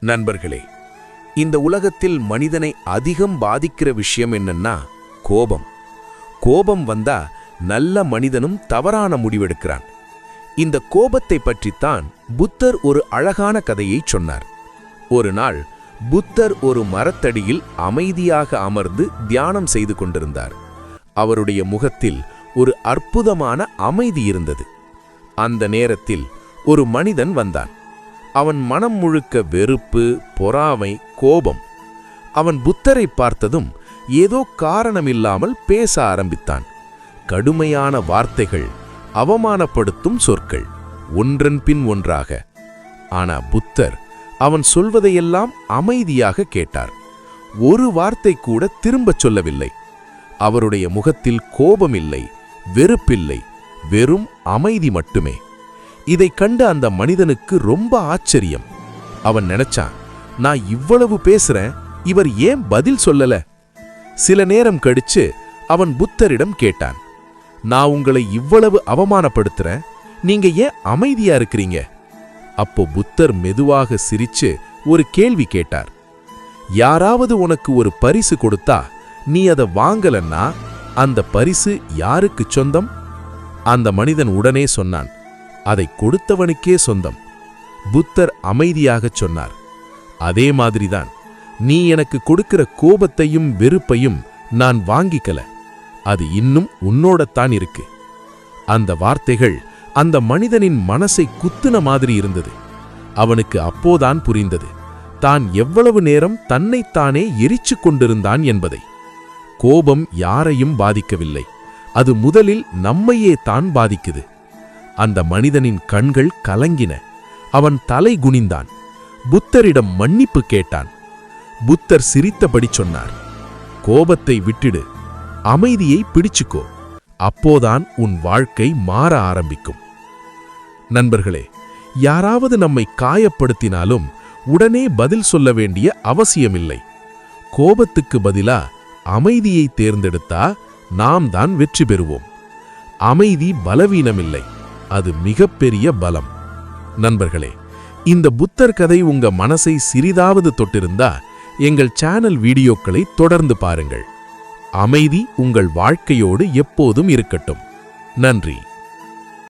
நண்பர்களே இந்த உலகத்தில் மனிதனை அதிகம் பாதிக்கிற விஷயம் என்னன்னா கோபம். கோபம் வந்தா நல்ல மனிதனும் தவறான முடிவெடுக்கிறான். இந்த கோபத்தை பற்றித்தான் புத்தர் ஒரு அழகான கதையைச் சொன்னார். ஒரு நாள் புத்தர் ஒரு மரத்தடியில் அமைதியாக அமர்ந்து தியானம் செய்து கொண்டிருந்தார். அவருடைய முகத்தில் ஒரு அற்புதமான அமைதி இருந்தது. அந்த நேரத்தில் ஒரு மனிதன் வந்தான். அவன் மனம் முழுக்க வெறுப்பு பொறாமை கோபம். அவன் புத்தரை பார்த்ததும் ஏதோ காரணமில்லாமல் பேச ஆரம்பித்தான். கடுமையான வார்த்தைகள் அவமானப்படுத்தும் சொற்கள் ஒன்றன் பின் ஒன்றாக. ஆனா புத்தர் அவன் சொல்வதையெல்லாம் அமைதியாக கேட்டார். ஒரு வார்த்தை கூட திரும்பச் சொல்லவில்லை. அவருடைய முகத்தில் கோபமில்லை வெறுப்பில்லை வெறும் அமைதி மட்டுமே. இதைக் கண்டு அந்த மனிதனுக்கு ரொம்ப ஆச்சரியம். அவன் நினைச்சான் நான் இவ்வளவு பேசுறேன் இவர் ஏன் பதில் சொல்லல? சில நேரம் கழிச்சு அவன் புத்தரிடம் கேட்டான் நான் உங்களை இவ்வளவு அவமானப்படுத்துறேன் நீங்க ஏன் அமைதியா இருக்கிறீங்க? அப்போ புத்தர் மெதுவாக சிரிச்சு ஒரு கேள்வி கேட்டார் யாராவது உனக்கு ஒரு பரிசு கொடுத்தா நீ அதை வாங்கலன்னா அந்த பரிசு யாருக்கு சொந்தம்? அந்த மனிதன் உடனே சொன்னான் அதை கொடுத்தவனுக்கே சொந்தம். புத்தர் அமைதியாகச் சொன்னார். அதே மாதிரிதான் நீ எனக்கு கொடுக்கிற கோபத்தையும் வெறுப்பையும் நான் வாங்கிக்கல. அது இன்னும் உன்னோடத்தான் இருக்கு. அந்த வார்த்தைகள் அந்த மனிதனின் மனசை குத்துன மாதிரி இருந்தது. அவனுக்கு அப்போதான் புரிந்தது தான் எவ்வளவு நேரம் தன்னைத்தானே எரிச்சு கொண்டிருந்தான் என்பதை. கோபம் யாரையும் பாதிக்கவில்லை. அது முதலில் நம்மையே தான் பாதிக்குது. அந்த மனிதனின் கண்கள் கலங்கின. அவன் தலை குனிந்தான். புத்தரிடம் மன்னிப்பு கேட்டான். புத்தர் சிரித்தபடி சொன்னார் கோபத்தை விட்டுடு அமைதியை பிடிச்சுக்கோ. அப்போதான் உன் வாழ்க்கை மாற ஆரம்பிக்கும். நண்பர்களே யாராவது நம்மை காயப்படுத்தினாலும் உடனே பதில் சொல்ல வேண்டிய அவசியமில்லை. கோபத்துக்கு பதிலா அமைதியை தேர்ந்தெடுத்தா நாம் தான் வெற்றி பெறுவோம். அமைதி பலவீனமில்லை. அது மிகப்பெரிய பலம். நண்பர்களே இந்த புத்தர் கதை உங்க மனசை சிறிதாவது தொட்டிருந்தா எங்கள் சேனல் வீடியோக்களை தொடர்ந்து பாருங்கள். அமைதி உங்கள் வாழ்க்கையோடு எப்போதும் இருக்கட்டும். நன்றி.